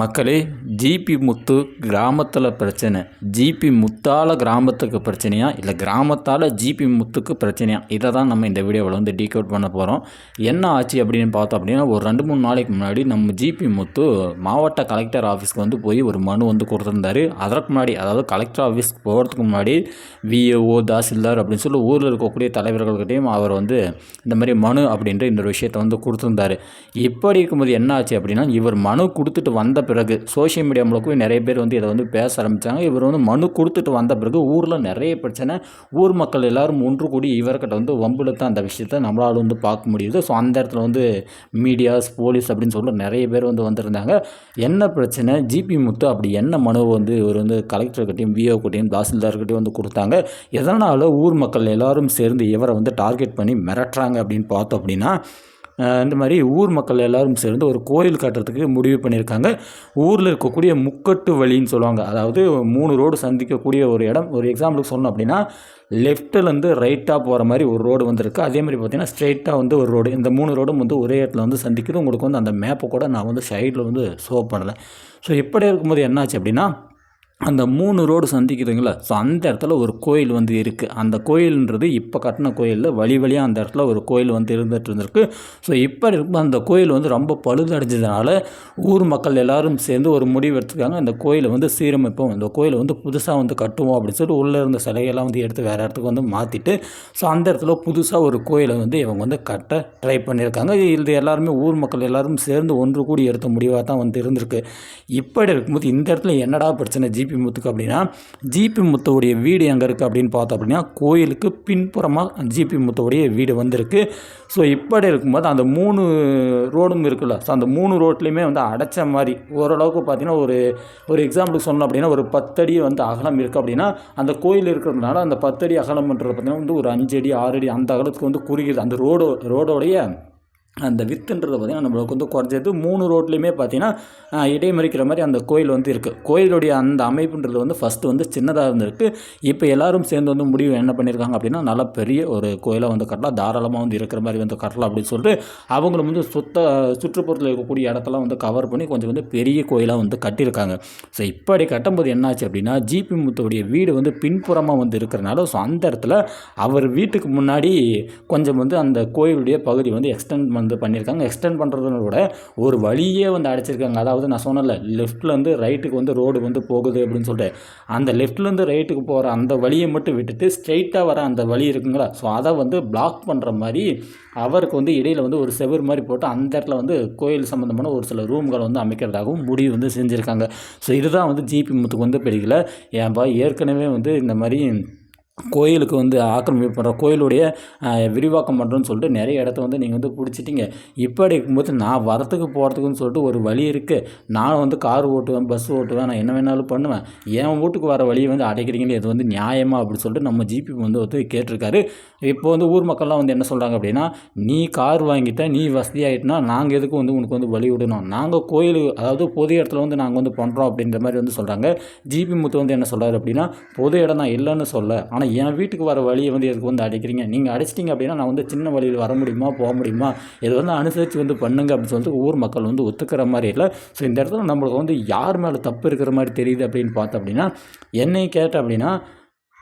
மக்களே ஜிபி முத்து கிராமத்தில் பிரச்சனை. ஜிபி முத்தால் கிராமத்துக்கு பிரச்சனையா? இல்லை கிராமத்தால் ஜிபி முத்துக்கு பிரச்சனையா? இதை தான் நம்ம இந்த வீடியோவில் வந்து டீகோட் பண்ண போகிறோம் என்ன ஆச்சு அப்படின்னு பார்த்தோம் அப்படின்னா ஒரு ரெண்டு மூணு நாளைக்கு முன்னாடி நம்ம ஜிபி முத்து மாவட்ட கலெக்டர் ஆஃபீஸ்க்கு வந்து போய் ஒரு மனு வந்து கொடுத்துருந்தாரு. அதற்கு முன்னாடி அதாவது கலெக்டர் ஆஃபீஸ்க்கு போகிறதுக்கு முன்னாடி விஏஓ தாசில்தார் அப்படின்னு சொல்லி ஊரில் இருக்கக்கூடிய தலைவர்கள்கிட்டையும் அவர் வந்து இந்த மாதிரி மனு அப்படின்ற இந்த விஷயத்தை வந்து கொடுத்துருந்தாரு. இப்படி இருக்கும்போது என்ன ஆச்சு அப்படின்னா இவர் மனு கொடுத்துட்டு வந்த பிறகு சோஷியல் மீடியா மூலக்கும் நிறைய பேர் வந்து இதை வந்து பேச ஆரம்பித்தாங்க இவர் வந்து மனு கொடுத்துட்டு வந்த பிறகு ஊரில் நிறைய பிரச்சனை. ஊர் மக்கள் எல்லோரும் ஒன்று கூடி இவர்கிட்ட வந்து வம்புல அந்த விஷயத்தை நம்மளால் வந்து பார்க்க முடியுது. ஸோ அந்த இடத்துல வந்து மீடியாஸ் போலீஸ் அப்படின்னு சொல்லி நிறைய பேர் வந்து வந்திருந்தாங்க. என்ன பிரச்சனை? ஜிபி முத்து அப்படி என்ன மனுவை வந்து இவர் வந்து கலெக்டர்கிட்டையும் விஓ கிட்டையும் தாசில்தார்கிட்டையும் வந்து கொடுத்தாங்க. எதனால் ஊர் மக்கள் எல்லோரும் சேர்ந்து இவரை வந்து டார்கெட் பண்ணி மிரட்டுறாங்க அப்படின்னு பார்த்தோம் அப்படின்னா இந்த மாதிரி ஊர் மக்கள் எல்லோரும் சேர்ந்து ஒரு கோயில் கட்டுறதுக்கு முடிவு பண்ணியிருக்காங்க. ஊரில் இருக்கக்கூடிய முக்கட்டு வழின்னு சொல்லுவாங்க. அதாவது மூணு ரோடு சந்திக்கக்கூடிய ஒரு இடம். ஒரு எக்ஸாம்பிளுக்கு சொன்னோம் அப்படின்னா லெஃப்ட்லேருந்து ரைட்டாக போகிற மாதிரி ஒரு ரோடு வந்திருக்கு. அதே மாதிரி பார்த்தீங்கன்னா ஸ்ட்ரெயிட்டாக வந்து ஒரு ரோடு இந்த மூணு ரோடும் வந்து ஒரே இடத்துல வந்து சந்திக்குது. உங்களுக்கு வந்து அந்த மேப்பை கூட நான் வந்து சைடில் வந்து ஷோ பண்ணலை. ஸோ இப்படி இருக்கும்போது என்னாச்சு அப்படின்னா அந்த மூணு ரோடு சந்திக்குதுங்களா? ஸோ அந்த இடத்துல ஒரு கோயில் வந்து இருக்குது அந்த கோயில்ன்றது இப்போ கட்டின கோயிலில் வழி வழியாக அந்த இடத்துல ஒரு கோயில் வந்து இருந்துகிட்டு இருந்திருக்கு. ஸோ இப்போ இருக்கும் அந்த கோயில் வந்து ரொம்ப பழுதடைஞ்சதுனால ஊர் மக்கள் எல்லோரும் சேர்ந்து ஒரு முடிவு எடுத்துக்காங்க. அந்த கோயிலை வந்து சீரமைப்போம். இந்த கோயிலை வந்து புதுசாக வந்து கட்டுவோம் அப்படின்னு சொல்லிட்டு உள்ளே இருந்த சிலையெல்லாம் வந்து எடுத்து வேறு இடத்துக்கு வந்து மாற்றிட்டு ஸோ அந்த இடத்துல புதுசாக ஒரு கோயிலை வந்து இவங்க வந்து கட்ட ட்ரை பண்ணியிருக்காங்க. இது எல்லாருமே ஊர் மக்கள் எல்லோரும் சேர்ந்து ஒன்று கூடி எடுத்த முடிவாக தான் வந்து இருந்திருக்கு. இப்படி இருக்கும்போது இந்த இடத்துல என்னடா பிரச்சனை? ஜிபி முத்துக்கு அப்படின்னா ஜிபி முத்துடைய வீடு எங்கே இருக்குது அப்படின்னு பார்த்தோம் அப்படின்னா கோயிலுக்கு பின்புறமாக ஜிபி முத்துடைய வீடு வந்திருக்கு. ஸோ இப்படி இருக்கும்போது அந்த மூணு ரோடும் இருக்குல்ல ஸோ அந்த மூணு ரோட்லேயுமே வந்து அடைச்ச மாதிரி ஓரளவுக்கு பார்த்தீங்கன்னா ஒரு ஒரு எக்ஸாம்பிளுக்கு சொன்னோம் அப்படின்னா ஒரு பத்தடி வந்து அகலம் இருக்குது அப்படின்னா அந்த கோயில் இருக்கிறதுனால அந்த பத்தடி அகலம்ன்றது பார்த்தீங்கன்னா வந்து ஒரு அஞ்சடி ஆறடி ஆறு அடி அந்த அகலத்துக்கு வந்து குறுகிது அந்த ரோடு ரோடோடைய அந்த வித்துன்றது பார்த்திங்கன்னா நம்மளுக்கு வந்து குறைஞ்சது மூணு ரோட்லேயுமே பார்த்திங்கன்னா இடைமறிக்கிற மாதிரி அந்த கோயில் வந்து இருக்குது கோயிலுடைய அந்த அமைப்புன்றது வந்து ஃபஸ்ட்டு வந்து சின்னதாக இருந்திருக்கு. இப்போ எல்லோரும் சேர்ந்து வந்து முடிவு என்ன பண்ணியிருக்காங்க அப்படின்னா நல்ல பெரிய ஒரு கோயிலாக வந்து கட்டலாம் தாராளமாக வந்து இருக்கிற மாதிரி வந்து கட்டலாம் அப்படின்னு சொல்லிட்டு அவங்களும் வந்து சுத்த சுற்றுப்புறத்தில் இருக்கக்கூடிய இடத்தெல்லாம் வந்து கவர் பண்ணி கொஞ்சம் வந்து பெரிய கோயிலாக வந்து கட்டியிருக்காங்க. ஸோ இப்படி கட்டும்போது என்னாச்சு அப்படின்னா ஜிபி முத்துடைய வீடு வந்து பின்புறமாக வந்து இருக்கிறனால ஸோ அந்த இடத்துல அவர் வீட்டுக்கு முன்னாடி கொஞ்சம் வந்து அந்த கோயிலுடைய பகுதி வந்து எக்ஸ்டெண்ட் வந்து பண்ணியிருக்காங்க. எக்ஸ்டெண்ட் பண்ணுறதோட விட ஒரு வழியே வந்து அடைச்சிருக்காங்க. அதாவது நான் சொன்னல லெஃப்ட்லேருந்து ரைட்டுக்கு வந்து ரோடு வந்து போகுது அப்படின்னு சொல்லிட்டு. அந்த லெஃப்ட்லேருந்து ரைட்டுக்கு போகிற அந்த வழியை மட்டும் விட்டுட்டு ஸ்ட்ரெயிட்டாக வர அந்த வழி இருக்குங்களா? ஸோ அதை வந்து பிளாக் பண்ணுற மாதிரி அவருக்கு வந்து இடையில் வந்து ஒரு செவர் மாதிரி போட்டு அந்த இடத்துல வந்து கோயில் சம்மந்தமான ஒரு சில ரூம்களை வந்து அமைக்கிறதாகவும் முடிவு வந்து செஞ்சுருக்காங்க. ஸோ இதுதான் வந்து ஜிபி முத்துக்கு வந்து பிடிக்கல. ஏன்பா ஏற்கனவே வந்து இந்த மாதிரி கோயிலுக்கு வந்து ஆக்கிரமிப்பு பண்ணுற கோயிலுடைய விரிவாக்கம் பண்ணுறோன்னு சொல்லிட்டு நிறைய இடத்த வந்து நீங்கள் வந்து பிடிச்சிட்டிங்க. இப்படி இருக்கும்போது நான் வரத்துக்கு போகிறதுக்குன்னு சொல்லிட்டு ஒரு வழி இருக்குது நான் வந்து கார் ஓட்டுவேன் பஸ் ஓட்டுவேன் நான் என்ன வேணாலும் பண்ணுவேன். என் வீட்டுக்கு வர வழியை வந்து அடைக்கிறீங்களே இது வந்து நியாயமா அப்படின்னு சொல்லிட்டு நம்ம ஜிபி வந்து வந்து கேட்டிருக்காரு. இப்போ வந்து ஊர் மக்கள்லாம் வந்து என்ன சொல்கிறாங்க அப்படின்னா நீ கார் வாங்கிட்ட நீ வசதியாகிட்டுனா நாங்கள் எதுக்கு வந்து உனக்கு வந்து வழி விடணும்? நாங்கள் கோயில் அதாவது பொது இடத்துல வந்து நாங்கள் வந்து பண்ணுறோம் அப்படின்ற மாதிரி வந்து சொல்கிறாங்க ஜிபி முத்து வந்து என்ன சொல்கிறாரு அப்படின்னா பொது இடம் நான் இல்லைன்னு சொல்ல. ஆனால் என் வீட்டுக்கு வர வழியை வந்து எதுக்கு வந்து அடைக்கிறீங்க? நீங்கள் அடைச்சிட்டிங்க அப்படின்னா நான் வந்து சின்ன வழியில் வர முடியுமா? போக முடியுமா? இதை வந்து அனுசரித்து வந்து பண்ணுங்க அப்படின்னு சொல்லிட்டு ஊர் மக்கள் வந்து ஒத்துக்கிற மாதிரி இல்லை. ஸோ இந்த இடத்துல நம்மளுக்கு வந்து யார் மேலே தப்பு இருக்கிற மாதிரி தெரியுது அப்படின்னு பார்த்தோம் அப்படின்னா என்னை கேட்டேன் அப்படின்னா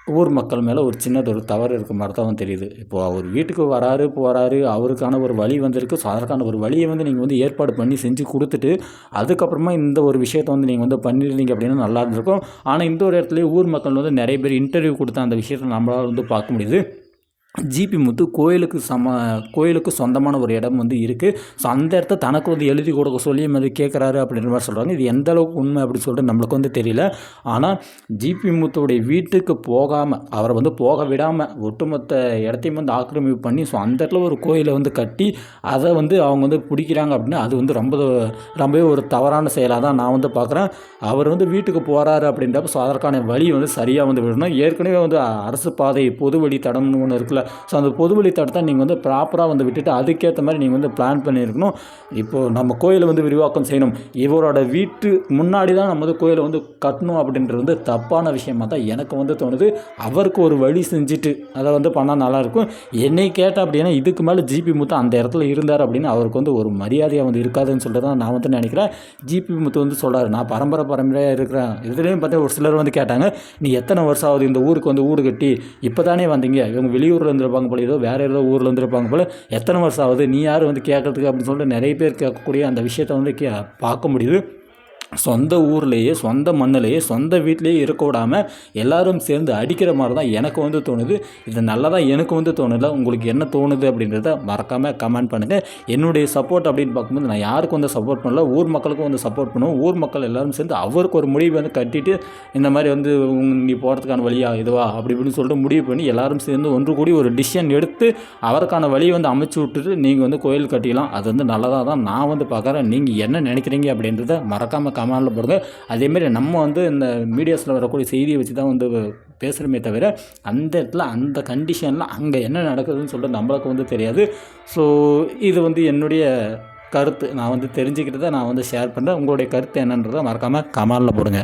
ஊர் மக்கள் மேலே ஒரு சின்னதொரு ஒரு தவறு இருக்க மாதிரி தான் தெரியுது. இப்போது அவர் வீட்டுக்கு வராரு போகிறாரு அவருக்கான ஒரு வழி வந்திருக்கு. ஸோ அதற்கான ஒரு வழியை வந்து நீங்கள் வந்து ஏற்பாடு பண்ணி செஞ்சு கொடுத்துட்டு அதுக்கப்புறமா இந்த ஒரு விஷயத்தை வந்து நீங்கள் வந்து பண்ணியிருந்தீங்க அப்படின்னா நல்லா இருந்திருக்கும். ஆனால் இந்த ஒரு இடத்துலேயே ஊர் மக்கள் வந்து நிறைய பேர் இன்டர்வியூ கொடுத்த அந்த விஷயத்தை நம்மளால் வந்து பார்க்க முடியுது. ஜிபி முத்து கோயிலுக்கு சம கோயிலுக்கு சொந்தமான ஒரு இடம் வந்து இருக்குது ஸோ அந்த இடத்த தனக்கு வந்து எழுதி கொடுக்க சொல்லி அது கேட்குறாரு அப்படின்ற மாதிரி சொல்கிறாங்க இது எந்த அளவுக்கு உண்மை அப்படின்னு சொல்லிட்டு நம்மளுக்கு வந்து தெரியல. ஆனால் ஜிபி முத்துடைய வீட்டுக்கு போகாமல் அவரை வந்து போக விடாமல் ஒட்டுமொத்த இடத்தையும் வந்து ஆக்கிரமிப்பு பண்ணி ஸோ அந்த இடத்துல ஒரு கோயிலை வந்து கட்டி அதை வந்து அவங்க வந்து பிடிக்கிறாங்க அப்படின்னா அது வந்து ரொம்ப ரொம்பவே ஒரு தவறான செயலாக தான் நான் வந்து பார்க்குறேன் அவர் வந்து வீட்டுக்கு போகிறாரு அப்படின்றப்ப ஸோ அதற்கான வழி வந்து சரியாக வந்து விடணும். ஏற்கனவே வந்து அரசு பாதை பொது வழி தடம்னு ஒன்று இருக்குல்ல இருக்குல்ல ஸோ அந்த பொதுவழி தடத்தை நீங்கள் வந்து ப்ராப்பராக வந்து விட்டுட்டு அதுக்கேற்ற மாதிரி நீங்கள் வந்து பிளான் பண்ணியிருக்கணும். இப்போது நம்ம கோயிலை வந்து விரிவாக்கம் செய்யணும். இவரோட வீட்டு முன்னாடி தான் நம்ம வந்து கோயிலை வந்து கட்டணும் அப்படின்றது வந்து தப்பான விஷயமாக தான் எனக்கு வந்து தோணுது. அவருக்கு ஒரு வழி செஞ்சுட்டு அதை வந்து பண்ணால் நல்லாயிருக்கும். என்னை கேட்டால் அப்படின்னா இதுக்கு மேலே ஜிபி முத்து அந்த இடத்துல இருந்தார் அப்படின்னு அவருக்கு வந்து ஒரு மரியாதையாக வந்து இருக்காதுன்னு சொல்லிட்டு தான் நான் வந்து நினைக்கிறேன். ஜிபி முத்து வந்து சொல்கிறாரு நான் பரம்பரை பரம்பரையாக இருக்கிறேன். இதுலேயும் பார்த்தா ஒரு சிலர் வந்து கேட்டாங்க நீ எத்தனை வருஷம் ஆகுது இந்த ஊருக்கு வந்து வீடு கட்டி? இப்போ தானே வந்தீங்க. இவங்க வெளியூரில் வந்திருப்பாங்க போல ஏதோ வேறு ஏதோ ஊரில் வந்திருப்பாங்க போல. எத்தனை வருஷம் ஆகுது? நீ யார்? வந்து கேட்கறதுக்கு அப்படின்னு சொல்லிட்டு நிறைய பேர் கேட்கக்கூடிய அந்த விஷயத்தை வந்து கே பார்க்க முடியுது. சொந்த ஊர்லேயே சொந்த மண்ணிலேயே சொந்த வீட்லேயே இருக்க விடாமல் சேர்ந்து அடிக்கிற மாதிரி தான் எனக்கு வந்து தோணுது. இது நல்லதாக எனக்கு வந்து தோணலை. உங்களுக்கு என்ன தோணுது அப்படின்றத மறக்காமல் கமெண்ட் பண்ணுங்கள் என்னுடைய சப்போர்ட் அப்படின்னு பார்க்கும்போது நான் யாருக்கும் வந்து சப்போர்ட் பண்ணல. ஊர் மக்களுக்கும் வந்து சப்போர்ட் பண்ணுவோம். ஊர் மக்கள் எல்லோரும் சேர்ந்து அவருக்கு ஒரு முடிவு வந்து கட்டிட்டு இந்த மாதிரி வந்து நீ போகிறதுக்கான வழியா இதுவா அப்படி இப்படின்னு சொல்லிட்டு முடிவு பண்ணி எல்லாரும் சேர்ந்து ஒன்று கூடி ஒரு டிசிஷன் எடுத்து அவருக்கான வழியை வந்து அமைச்சு விட்டுட்டு நீங்கள் வந்து கோயில் கட்டிக்கலாம். அது வந்து நல்லதாக தான் நான் வந்து பார்க்குறேன். நீங்கள் என்ன நினைக்கிறீங்க அப்படின்றத மறக்காமல் கமாண்டில் போகிறது. அதேமாரி நம்ம வந்து இந்த மீடியாஸில் வரக்கூடிய செய்தியை வச்சு தான் வந்து பேசுகிறோமே தவிர அந்த இடத்துல அந்த கண்டிஷனில் அங்கே என்ன நடக்குதுன்னு சொல்லிட்டு நம்மளுக்கு வந்து தெரியாது. ஸோ இது வந்து என்னுடைய கருத்து. நான் வந்து தெரிஞ்சுக்கிட்டதை நான் வந்து ஷேர் பண்ணுறேன் உங்களுடைய கருத்து என்னன்றதை மறக்காமல் கமாலில் போடுங்க.